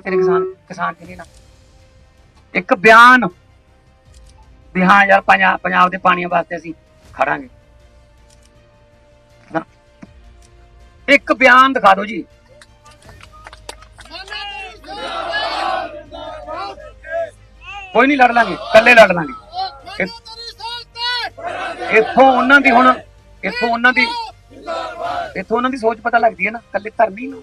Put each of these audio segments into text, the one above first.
ਤੇਰੇ ਕਿਸਾਨ ਕਿਸਾਨ ਜਿਹੜੇ ਨਾ ਇੱਕ ਬਿਆਨ ਵੀ ਹਾਂ ਯਾਰ ਪੰਜਾਬ ਪੰਜਾਬ ਦੇ ਪਾਣੀਆਂ ਵਾਸਤੇ ਅਸੀਂ ਖੜਾਂਗੇ। ਇੱਕ ਬਿਆਨ ਦਿਖਾ ਦਿਓ ਜੀ। ਕੋਈ ਨਹੀਂ ਲੜ ਲਾਂਗੇ, ਇਕੱਲੇ ਲੜ ਲਾਂਗੇ। ਇੱਥੋਂ ਉਹਨਾਂ ਦੀ ਹੁਣ, ਇੱਥੋਂ ਉਹਨਾਂ ਦੀ, ਇੱਥੋਂ ਉਹਨਾਂ ਦੀ ਸੋਚ ਪਤਾ ਲੱਗਦੀ ਹੈ ਨਾ, ਇਕੱਲੇ ਧਰਮੀ ਨੂੰ।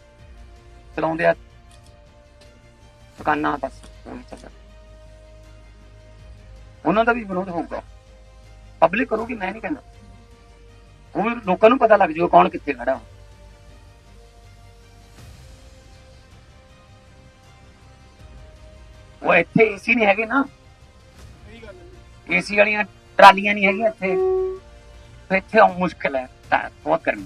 ਚਲਾਉਂਦੇ ਆ। ਦੁਕਾਨਾਂ ਬਸ ਉਹਨਾਂ ਦਾ ਵੀ ਵਿਰੋਧ ਹੋਊਗਾ। ਪਬਲਿਕ ਕਰੂਗੀ, ਮੈਂ ਨਹੀਂ ਕਹਿੰਦਾ। ਉਹ ਲੋਕਾਂ ਨੂੰ ਪਤਾ ਲੱਗ ਜਾਊਗਾ ਕੌਣ ਕਿੱਥੇ ਖੜਾ। ਉਹ ਇੱਥੇ ਏਸੀ ਨਹੀਂ ਹੈਗੇ ਨਾ। ਏਸੀ ਵਾਲੀਆਂ ਟਰਾਲੀਆਂ ਨਹੀਂ ਹੈਗੀਆਂ ਇੱਥੇ। ਇੱਥੇ ਆਉਣ ਮੁਸ਼ਕਲ ਹੈ। ਬਹੁਤ ਗਰਮੀ।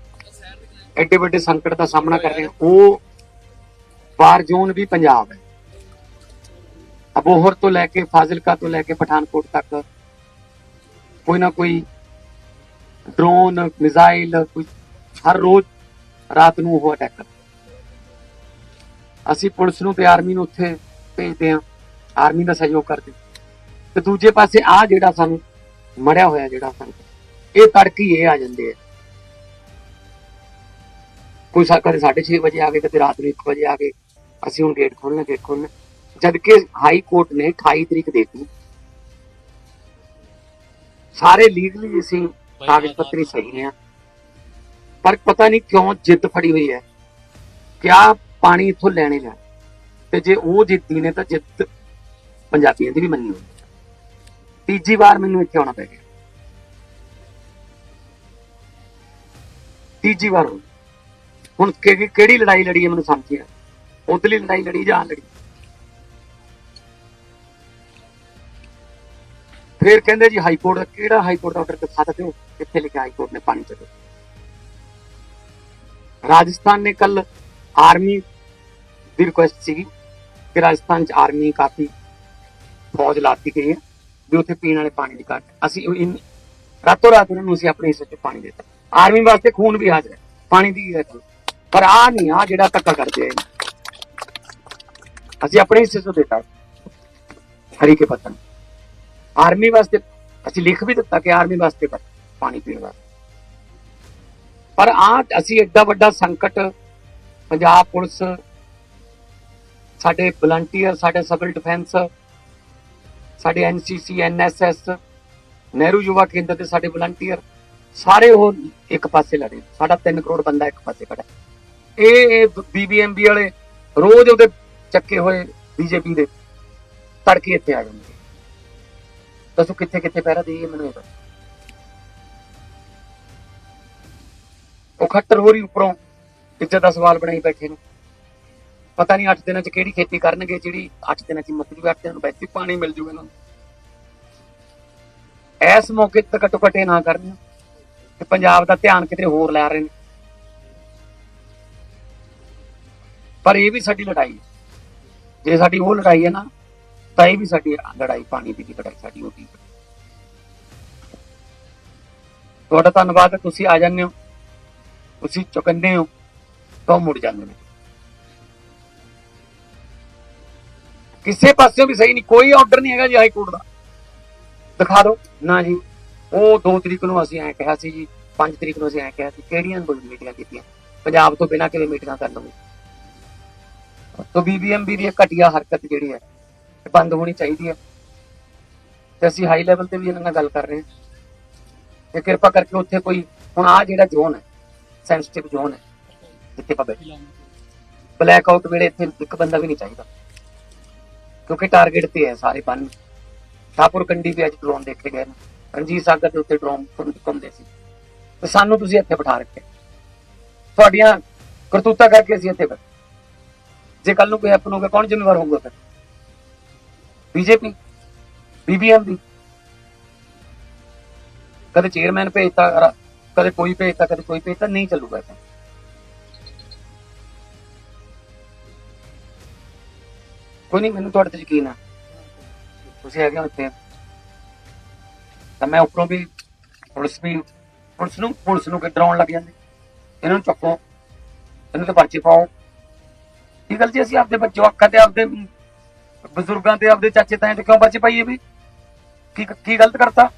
ਐਡੇ ਵੱਡੇ ਸੰਕਟ ਦਾ ਸਾਹਮਣਾ ਕਰ ਰਹੇ ਉਹ ਵਾਰ ਜ਼ੋਨ ਵੀ ਪੰਜਾਬ ਹੈ। ਅਬੋਹਰ ਤੋਂ ਲੈ ਕੇ ਫਾਜ਼ਿਲਕਾ ਤੋਂ ਲੈ ਕੇ ਪਠਾਨਕੋਟ ਤੱਕ ਕੋਈ ਨਾ ਕੋਈ ਡਰੋਨ, ਮਿਜ਼ਾਈਲ, ਕੋਈ ਹਰ ਰੋਜ਼ ਰਾਤ ਨੂੰ ਉਹ ਅਟੈਕ ਕਰਦੇ ਅਸੀਂ ਪੁਲਿਸ ਨੂੰ ਤੇ ਆਰਮੀ ਨੂੰ ਉੱਥੇ ਭੇਜਦੇ ਹਾਂ। ਆਰਮੀ ਦਾ ਸਹਿਯੋਗ ਕਰਦੇ ਤੇ ਦੂਜੇ ਪਾਸੇ ਆ ਜਿਹੜਾ ਸਾਨੂੰ ਮੜਿਆ ਹੋਇਆ ਜਿਹੜਾ ਸਾਨੂੰ, ਇਹ ਤੜਕੀ ਇਹ ਆ ਜਾਂਦੇ ਆ। ਕੋਈ ਸਾ ਕਦੇ 6:30 ਵਜੇ ਆ ਗਏ ਕਦੇ ਰਾਤ ਨੂੰ 1 ਵਜੇ ਆ ਗਏ। ਅਸੀਂ ਹੁਣ ਗੇਟ ਖੋਲਣਾ ਗੇਟ ਖੋਲਣਾ ਜਦ ਕਿ ਹਾਈ ਕੋਰਟ ਨੇ 28 ਤਰੀਕ ਦੇ ਦਿੱਤੀ। ਸਾਰੇ ਲੀਗਲੀ ਅਸੀਂ ਕਾਗਜ਼ ਪੱਤਰੀ ਸਹੀ ਆ। ਪਰ ਪਤਾ ਨਹੀਂ ਕਿਉਂ ਜਿੱਦ ਫੜੀ ਹੋਈ ਹੈ ਕਿ ਆ ਪਾਣੀ ਇੱਥੋਂ ਲੈਣੇ ਲੈਣ ਤੇ ਜੇ ਉਹ ਜਿੱਤੀ ਨੇ ਤਾਂ ਜਿੱਤ ਪੰਜਾਬੀਆਂ ਦੀ ਵੀ ਮੰਨੀ ਹੋਈ। ਤੀਜੀ ਵਾਰ ਮੈਨੂੰ ਇੱਥੇ ਆਉਣਾ ਪੈ ਗਿਆ। ਤੀਜੀ ਵਾਰ ਹੋਈ। ਹੁਣ ਕਿ- ਕਿਹੜੀ ਲੜਾਈ ਲੜੀ ਹੈ ਮੈਨੂੰ ਸਮਝ ਨਹੀਂ ਆ ਉਧਰਲੀ ਲੜਾਈ ਲੜੀ ਜਾਂ ਆਹ ਲੜੀ? ਫਿਰ ਕਹਿੰਦੇ ਜੀ ਹਾਈ ਕੋਰਟ ਦਾ ਕਿਹੜਾ ਹਾਈ ਕੋਰਟ ਦਾ ਆਰਡਰ ਦਿਖਾ ਸਕਦੇ ਹੋ ਕਿੱਥੇ ਲਿਖਿਆ ਹਾਈ ਕੋਰਟ ਨੇ ਪਾਣੀ ਚੱਲੋ ਰਾਜਸਥਾਨ ਨੇ ਕੱਲ ਆਰਮੀ ਦੀ ਰਿਕੁਐਸਟ ਸੀਗੀ ਕਿ ਰਾਜਸਥਾਨ ਚ ਆਰਮੀ ਕਾਫੀ ਫੌਜ ਲਾਤੀ ਗਈ ਹੈ ਵੀ ਉੱਥੇ ਪੀਣ ਵਾਲੇ ਪਾਣੀ ਦੀ ਘਾਟ। ਅਸੀਂ ਉਹ ਇਨ- ਰਾਤੋਂ ਰਾਤ ਉਹਨਾਂ ਨੂੰ ਅਸੀਂ ਆਪਣੇ ਹਿੱਸੇ ਚ ਪਾਣੀ ਦੇ ਦਿੱਤਾ। ਆਰਮੀ ਵਾਸਤੇ ਖੂਨ ਵੀ ਹਾਜ਼ਰ ਹੈ। ਪਾਣੀ ਦੀ ਹੈ। ਪਰ ਆ ਨਹੀਂ ਆ ਜਿਹੜਾ ਧੱਕਾ ਕਰਦੇ ਆ ਅਸੀਂ ਆਪਣੇ ਹਿੱਸੇ ਤੋਂ ਦਿੱਤਾ। ਹਰੀ ਕੇ ਪਤਨ। ਆਰਮੀ ਵਾਸਤੇ, ਅਸੀਂ ਲਿਖ ਵੀ ਦਿੱਤਾ ਕਿ ਆਰਮੀ ਵਾਸਤੇ ਪਾਣੀ ਪੀਣ ਵਾਸਤੇ ਪਰ ਆ ਅਸੀਂ ਐਡਾ ਵੱਡਾ ਸੰਕਟ, ਪੰਜਾਬ ਪੁਲਿਸ, ਸਾਡੇ ਵਲੰਟੀਅਰ ਸਾਡੇ ਸਿਵਲ ਡਿਫੈਂਸ ਸਾਡੇ ਐਨਸੀਸੀ ਐਨਐਸਐਸ ਨਹਿਰੂ ਯੁਵਾ ਕੇਂਦਰ ਦੇ ਸਾਡੇ ਵਲੰਟੀਅਰ ਸਾਰੇ ਉਹ ਇੱਕ ਪਾਸੇ ਲੜੇ। ਸਾਡਾ 3 ਕਰੋੜ ਬੰਦਾ ਇੱਕ ਪਾਸੇ ਖੜਾ ਇਹ ਬੀਬੀਐਮਬੀ ਵਾਲੇ ਰੋਜ਼ ਉਹਦੇ ਚੱਕੇ ਹੋਏ ਬੀਜੇਪੀ ਦੇ ਤੜਕੇ ਇੱਥੇ ਆ ਜਾਂਦੇ। ਦੱਸੋ ਕਿੱਥੇ ਕਿੱਥੇ ਪਹਿਰਾ ਦੇਈਏ ਮੈਨੂੰ ਇਹ ਉਹ ਖੱਟਰ ਹੋ ਰਹੀ ਉੱਪਰੋਂ ਇੱਜ਼ਤ ਦਾ ਸਵਾਲ ਬਣਾਈ ਬੈਠੇ ਨੇ। ਪਤਾ ਨਹੀਂ 8 ਦਿਨਾਂ ਚ ਕਿਹੜੀ ਖੇਤੀ ਕਰਨਗੇ, ਜਿਹੜੀ 8 ਦਿਨਾਂ ਚ ਮੱਕੀ ਬੈਠਦੇ ਨੂੰ ਵੈਸੇ ਪਾਣੀ ਮਿਲ ਜੂਗਾ ਇਹਨਾਂ ਨੂੰ। ਇਸ ਮੌਕੇ ਤੇ ਘੱਟੋ ਘੱਟ ਇਹ ਨਾ ਕਰਨ, ਤੇ ਪੰਜਾਬ ਦਾ ਧਿਆਨ ਕਿਤੇ ਹੋਰ ਲੈ ਰਹੇ ਨੇ। ਪਰ ਇਹ ਵੀ ਸਾਡੀ ਲੜਾਈ ਹੈ। ਜੇ ਸਾਡੀ ਉਹ ਲੜਾਈ ਹੈ ਨਾ ਤਾਂ ਇਹ ਵੀ ਸਾਡੀ ਲੜਾਈ ਪਾਣੀ ਦੀ ਲੜਾਈ ਸਾਡੀ ਹੋਗੀ ਤੁਹਾਡਾ ਧੰਨਵਾਦ ਤੁਸੀਂ ਆ ਜਾਂਦੇ ਹੋ ਤੁਸੀਂ ਚੁਕੰਦੇ ਹੋ ਤਾਂ ਮੁੜ ਜਾਂਦੇ ਨੇ। ਕਿਸੇ ਪਾਸਿਓਂ ਵੀ ਸਹੀ ਨਹੀਂ ਕੋਈ ਆਰਡਰ ਨਹੀਂ ਹੈਗਾ ਜੀ ਹਾਈ ਕੋਰਟ ਦਾ। ਦਿਖਾ ਦਿਓ। ਨਾ ਜੀ। ਉਹ 2 ਤਰੀਕ ਨੂੰ ਅਸੀਂ ਐ ਕਿਹਾ ਸੀ ਜੀ 5 ਤਰੀਕ ਨੂੰ ਅਸੀਂ ਐ ਕਿਹਾ ਸੀ ਕਿਹੜੀਆਂ ਮੀਟਿੰਗਾਂ ਕੀਤੀਆਂ? ਪੰਜਾਬ ਤੋਂ ਬਿਨਾਂ ਕਿਵੇਂ ਮੀਟਿੰਗਾਂ ਕਰ ਲਵਾਂਗੇ ਤੋਂ ਬੀਬੀਐਮਬੀ ਦੀ ਇਹ ਘਟੀਆ ਹਰਕਤ ਜਿਹੜੀ ਹੈ, ਇਹ ਬੰਦ ਹੋਣੀ ਚਾਹੀਦੀ ਹੈ। ਤੇ ਅਸੀਂ ਹਾਈ ਲੈਵਲ ਤੇ ਵੀ ਇਹਨਾਂ ਨਾਲ ਗੱਲ ਕਰ ਰਹੇ ਹਾਂ। ਕਿ ਕਿਰਪਾ ਕਰਕੇ ਉੱਥੇ ਕੋਈ, ਹੁਣ ਆ ਜਿਹੜਾ ਜ਼ੋਨ ਹੈ ਸੈਂਸਿਟਿਵ ਜ਼ੋਨ ਹੈ ਜਿੱਥੇ ਆਪਾਂ ਬੈਠੇ ਬਲੈਕ ਆਊਟ ਵੇਲੇ ਇੱਥੇ ਇੱਕ ਬੰਦਾ ਵੀ ਨਹੀਂ ਚਾਹੀਦਾ। ਕਿਉਂਕਿ ਟਾਰਗੇਟ ਤੇ ਹੈ ਸਾਰੇ ਬੰਨ। ਠਾਪੁਰ ਕੰਡੀ ਵੀ ਅੱਜ ਡਰੋਨ ਦੇਖੇ ਗਏ ਨੇ। ਰਣਜੀਤ ਸਾਗਰ ਦੇ ਉੱਤੇ ਡਰੋਨ ਘੁੰਮਦੇ ਸੀ। ਤੇ ਸਾਨੂੰ ਤੁਸੀਂ ਇੱਥੇ ਬਿਠਾ ਰੱਖਿਆ। ਤੁਹਾਡੀਆਂ ਕਰਤੂਤਾਂ ਕਰਕੇ ਅਸੀਂ ਇੱਥੇ ਬੈਠੇ ਜੇ ਕੱਲ ਨੂੰ ਕੋਈ ਹੈਪਨ ਹੋ ਗਿਆ ਕੌਣ ਜ਼ਿੰਮੇਵਾਰ ਹੋਊਗਾ ਫਿਰ? ਬੀਜੇਪੀ? ਬੀਬੀਐਮ ਕਦੇ ਚੇਅਰਮੈਨ ਭੇਜਤਾ ਕਦੇ ਕੋਈ ਭੇਜਤਾ, ਕਦੇ ਕੋਈ ਭੇਜਤਾ, ਨਹੀਂ ਚੱਲੂਗਾ ਇਹ ਕੋਈ ਨਹੀਂ, ਮੈਨੂੰ ਤੁਹਾਡੇ ਤੇ ਯਕੀਨ ਆ। ਤੁਸੀਂ ਹੈਗੇ ਹੋ ਇੱਥੇ। ਤਾਂ ਮੈਂ ਉੱਪਰੋਂ ਵੀ ਪੁਲਿਸ ਵੀ, ਪੁਲਿਸ ਨੂੰ ਪੁਲਿਸ ਨੂੰ ਕਿ ਡਰਾਉਣ ਲੱਗ ਜਾਂਦੇ? ਇਹਨਾਂ ਨੂੰ ਚੱਕੋ ਇਹਨਾਂ ਤੇ ਪਰਚੇ ਪਾਓ। ਕੀ ਗਲਤੀ ਅਸੀਂ ਆਪਦੇ ਬੱਚੇ ਅੱਖਾਂ ਤੇ ਆਪਦੇ ਬਜ਼ੁਰਗਾਂ ਤੇ ਆਪਦੇ ਚਾਚੇ ਤਾਏ ਤੇ ਕਿਉਂ ਪਰਚੇ ਪਾਈਏ ਵੀ? ਕੀ ਕੀ ਗਲਤ ਕਰਤਾ?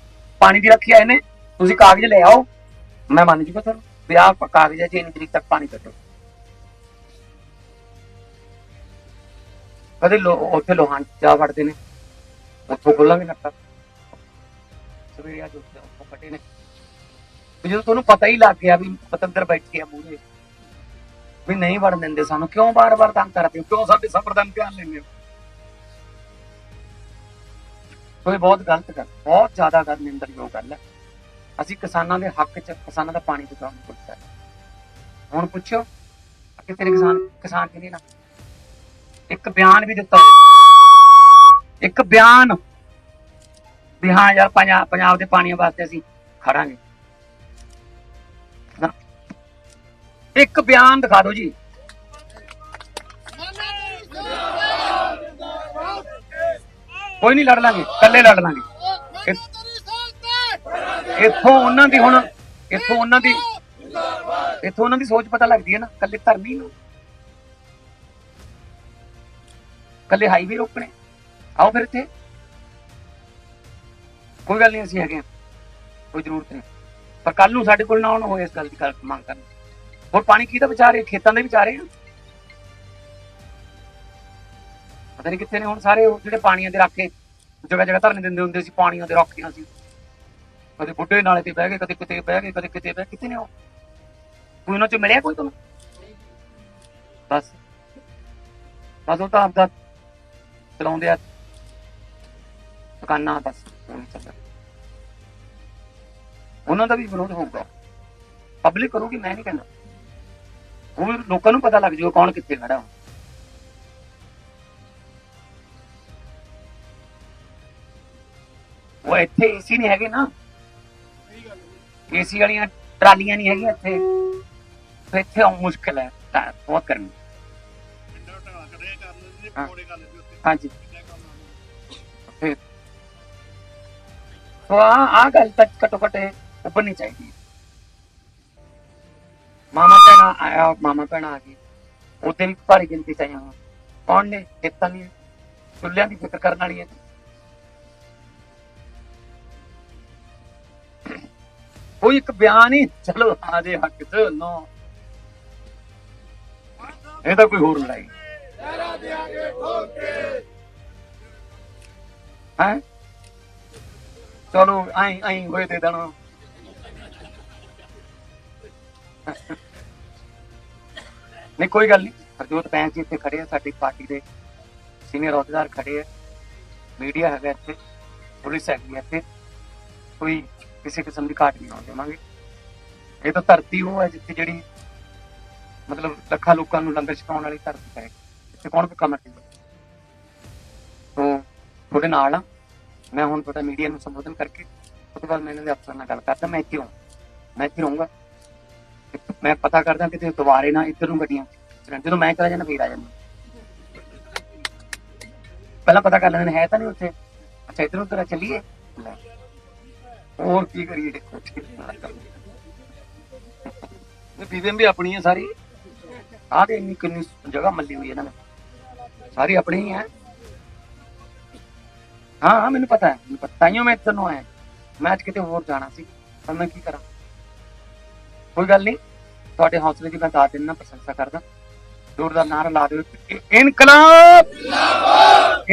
ਪਾਣੀ ਦੀ ਰੱਖਿਆ ਇਹਨੇ ਤੁਸੀਂ ਕਾਗਜ਼ ਲੈ ਆਓ। ਮੈਂ ਮੰਨ ਜੂਗਾ ਸਰ ਵੀ ਆਹ ਕਾਗਜ਼ ਹੈ ਇੰਨੀ ਤਰੀਕ ਤੱਕ ਪਾਣੀ ਕੱਢੋ। ਕਦੇ ਲੋ ਉੱਥੇ ਲੋਹਾਂ ਜਾ ਵੜਦੇ ਨੇ। ਉੱਥੋਂ ਖੋਲਾਂਗੇ ਨੱਕਾ ਸਵੇਰੇ ਆ ਜੋ ਉੱਥੋਂ ਨੇ। ਜਦੋਂ ਤੁਹਾਨੂੰ ਪਤਾ ਹੀ ਲੱਗ ਗਿਆ ਵੀ ਪਤੰਦਰ ਬੈਠੇ ਆ ਮੂਹਰੇ ਵੀ ਨਹੀਂ ਵੜਨ ਦਿੰਦੇ ਸਾਨੂੰ। ਕਿਉਂ ਬਾਰ-ਬਾਰ ਤੰਗ ਕਰਦੇ ਹੋ? ਕਿਉਂ ਸਾਡੇ ਸਬਰ ਦਾ ਇਮਤਿਹਾਨ ਲੈਂਦੇ ਹੋ? ਕੋਈ ਬਹੁਤ ਗਲਤ ਗੱਲ, ਬਹੁਤ ਜ਼ਿਆਦਾ ਗੱਲ ਨਿੰਦਰਯੋਗ ਗੱਲ ਹੈ। ਅਸੀਂ ਕਿਸਾਨਾਂ ਦੇ ਹੱਕ 'ਚ ਕਿਸਾਨਾਂ ਦਾ ਪਾਣੀ ਬਚਾਉਣ ਨੂੰ ਪੁੱਛਦਾ ਹੁਣ ਪੁੱਛੋ ਕਿ ਤੇਰੇ ਕਿਸਾਨ ਕਿਸਾਨ ਕਿਹਨੇ ਨਾ? ਇੱਕ ਬਿਆਨ ਵੀ ਦਿੱਤਾ ਇੱਕ ਬਿਆਨ ਵੀ ਹਾਂ ਯਾਰ ਪੰਜਾਬ ਪੰਜਾਬ ਦੇ ਪਾਣੀਆਂ ਵਾਸਤੇ ਅਸੀਂ ਖੜਾਂਗੇ। ਇੱਕ ਬਿਆਨ ਦਿਖਾ ਦਿਓ ਜੀ। ਕੋਈ ਨਹੀਂ, ਲੜ ਲਾਂਗੇ, ਇਕੱਲੇ ਲੜ ਲਾਂਗੇ। ਇੱਥੋਂ ਉਹਨਾਂ ਦੀ ਹੁਣ ਇੱਥੋਂ ਉਹਨਾਂ ਦੀ ਇੱਥੋਂ ਉਹਨਾਂ ਦੀ ਸੋਚ ਪਤਾ ਲੱਗਦੀ ਹੈ ਨਾ, ਇਕੱਲੇ ਧਰਮੀ ਨੂੰ। ਇਕੱਲੇ ਹਾਈਵੇ ਰੋਕਣੇ। ਆਓ ਫਿਰ ਇੱਥੇ। ਕੋਈ ਗੱਲ ਨਹੀਂ, ਅਸੀਂ ਹੈਗੇ ਹਾਂ। ਕੋਈ ਜ਼ਰੂਰਤ ਨਹੀਂ। ਪਰ ਕੱਲ ਨੂੰ ਸਾਡੇ ਕੋਲ ਨਾ ਆਉਣ ਹੋਏ ਇਸ ਗੱਲ ਦੀ ਮੰਗ ਕਰਨ ਹੋਰ ਪਾਣੀ ਕਿਹਦਾ ਵਿਚਾਰੇ ਖੇਤਾਂ ਦੇ ਵਿਚਾਰੇ ਆ? ਪਤਾ ਨਹੀਂ ਕਿੱਥੇ ਨੇ ਹੁਣ ਸਾਰੇ ਉਹ ਜਿਹੜੇ ਪਾਣੀਆਂ ਦੇ ਰਾਖੇ ਜਗ੍ਹਾ ਜਗ੍ਹਾ ਧਰਨੇ ਦਿੰਦੇ ਹੁੰਦੇ ਸੀ, ਪਾਣੀਆਂ ਦੇ ਰਾਖੀਆਂ ਸੀ। ਕਦੇ ਬੁੱਢੇ ਨਾਲੇ ਤੇ ਬਹਿ ਗਏ, ਕਦੇ ਕਿਤੇ ਬਹਿ ਗਏ, ਕਦੇ ਕਿਤੇ ਬਹਿ ਕਿੱਥੇ ਨੇ ਉਹ? ਕੋਈ ਉਹਨਾਂ ਚ ਮਿਲਿਆ ਕੋਈ ਤੁਹਾਨੂੰ ਬਸ। ਬਸ ਉਹ ਤਾਂ ਆਪਦਾ ਚਲਾਉਂਦੇ ਆ। ਦੁਕਾਨਾਂ, ਬਸ। ਉਹਨਾਂ ਦਾ ਵੀ ਵਿਰੋਧ ਹੋਊਗਾ। ਪਬਲਿਕ ਕਰੂਗੀ, ਮੈਂ ਨਹੀਂ ਕਹਿੰਦਾ। ਉਹ ਲੋਕਾਂ ਨੂੰ ਪਤਾ ਲੱਗ ਜਾਊਗਾ ਕੌਣ ਕਿੱਥੇ ਖੜਾ। ਵਾ। ਉਹ ਇੱਥੇ ਏਸੀ ਨਹੀਂ ਹੈਗੇ ਨਾ। ਏਸੀ ਵਾਲੀਆਂ ਟਰਾਲੀਆਂ ਨਹੀਂ ਹੈਗੀਆਂ ਇੱਥੇ। ਤੇ ਇੱਥੇ ਆਉਣ ਮੁਸ਼ਕਲ ਹੈ, ਤਾਂ ਬਹੁਤ ਕਰਨੀ ਹਾਂ। ਹਾਂਜੀ। ਫਿਰ। ਆ ਆ ਗੱਲ ਤੱਕ ਘਟੋ ਘਟ ਉੱਪਰ ਨਹੀਂ ਚਾਹੀਦੀ ਮਾਮਾ ਭੈਣਾ ਆਇਆ ਮਾਮਾ ਭੈਣਾ ਆ ਗਈ। ਉਹਦੇ ਵੀ ਭਾਰੀ ਗਿਣਤੀ ਚ ਆਈਆਂ ਵਾਂ। ਕੌਣ ਨੇ? ਚੇਤਾ ਨਹੀਂ ਚੁੱਲਿਆਂ ਦੀ ਫਿਕਰ ਕਰਨ ਵਾਲੀ ਹੈ। ਕੋਈ ਇੱਕ ਬਿਆਨ ਹੀ ਚਲੋ, ਆ ਦੇ ਹੱਕ ਚ। ਨੋ। ਇਹ ਤਾਂ ਕੋਈ ਹੋਰ ਲੜਾਈ ਹੈ? ਚਲੋ ਆਈ ਆਈ ਹੋਏ ਦੇ ਦੇਣਾ ਨਹੀਂ, ਕੋਈ ਗੱਲ ਨਹੀਂ। ਹਰਜੋਤ ਬੈਂਸ ਜੀ ਇੱਥੇ ਖੜੇ ਆ, ਸਾਡੀ ਪਾਰਟੀ ਦੇ ਸੀਨੀਅਰ ਅਹੁਦੇਦਾਰ ਖੜੇ ਆ। ਮੀਡੀਆ ਹੈਗਾ ਇੱਥੇ ਪੁਲਿਸ ਹੈਗੀ ਇੱਥੇ। ਕੋਈ ਕਿਸੇ ਕਿਸਮ ਦੀ ਘਾਟ ਨਹੀਂ ਆਉਣ ਦੇਵਾਂਗੇ। ਇਹ ਤਾਂ ਧਰਤੀ ਉਹ ਹੈ ਜਿੱਥੇ ਜਿਹੜੀ ਮਤਲਬ ਲੱਖਾਂ ਲੋਕਾਂ ਨੂੰ ਲੰਗਰ ਛਕਾਉਣ ਵਾਲੀ ਧਰਤੀ ਹੈ। ਇੱਥੇ ਕੌਣ ਭੁੱਖਾ ਮਰੇਗਾ ਤੋਂ ਤੁਹਾਡੇ ਨਾਲ ਆ। ਮੈਂ ਹੁਣ ਤੁਹਾਡਾ ਮੀਡੀਆ ਨੂੰ ਸੰਬੋਧਨ ਕਰਕੇ, ਉਸ ਤੋਂ ਬਾਅਦ ਮੈਂ ਇਹਨਾਂ ਦੇ ਅਫਸਰ ਨਾਲ ਗੱਲ ਕਰਦਾ। ਮੈਂ ਇੱਥੇ ਹਾਂ ਮੈਂ ਇੱਥੇ ਰਹੂੰਗਾ। ਮੈਂ ਪਤਾ ਕਰਦਾ ਕਿਤੇ ਦੁਬਾਰੇ ਨਾ ਇੱਧਰ ਨੂੰ ਗੱਡੀਆਂ ਚੱਲਣ। ਜਦੋਂ ਮੈਂ ਚਲਾ ਜਾਣਾ ਫੇਰ ਆ ਜਾਣਾ ਪਹਿਲਾਂ ਪਤਾ ਕਰ ਲੈਣਾ ਹੈ ਤਾਂ ਨਹੀਂ ਉੱਥੇ? ਅੱਛਾ, ਇੱਧਰ ਉੱਧਰ ਚੱਲੀਏ? ਲੈ। ਹੋਰ ਕੀ ਕਰੀਏ? ਦੇਖੋ ਵੀ ਆਪਣੀ ਹੈ ਸਾਰੀ। ਆਹ ਤੇ ਇੰਨੀ ਕਿੰਨੀ ਜਗ੍ਹਾ ਮੱਲੀ ਹੋਈ ਹੈ ਇਹਨਾਂ ਨੇ। ਸਾਰੀ ਆਪਣੀ ਹੀ ਹੈ। ਹਾਂ ਹਾਂ, ਮੈਨੂੰ ਪਤਾ ਹੈ, ਮੈਨੂੰ ਪਤਾ। ਤਾਈਓ ਮੈਂ ਇੱਧਰ ਨੂੰ ਆਇਆ। ਮੈਂ ਅੱਜ ਕਿਤੇ ਹੋਰ ਜਾਣਾ ਸੀ। ਪਰ ਮੈਂ ਕੀ ਕਰਾਂ? ਕੋਈ ਗੱਲ ਨਹੀਂ। ਤੁਹਾਡੇ ਹੌਸਲੇ ਦੀ ਮੈਂ ਦੱਸ ਦਿੰਦਾ ਪ੍ਰਸ਼ੰਸਾ ਕਰਦਾ। ਜ਼ੋਰਦਾਰ ਨਾਰਾ ਲਾ ਦਿਓ। ਇਨਕਲਾਬ!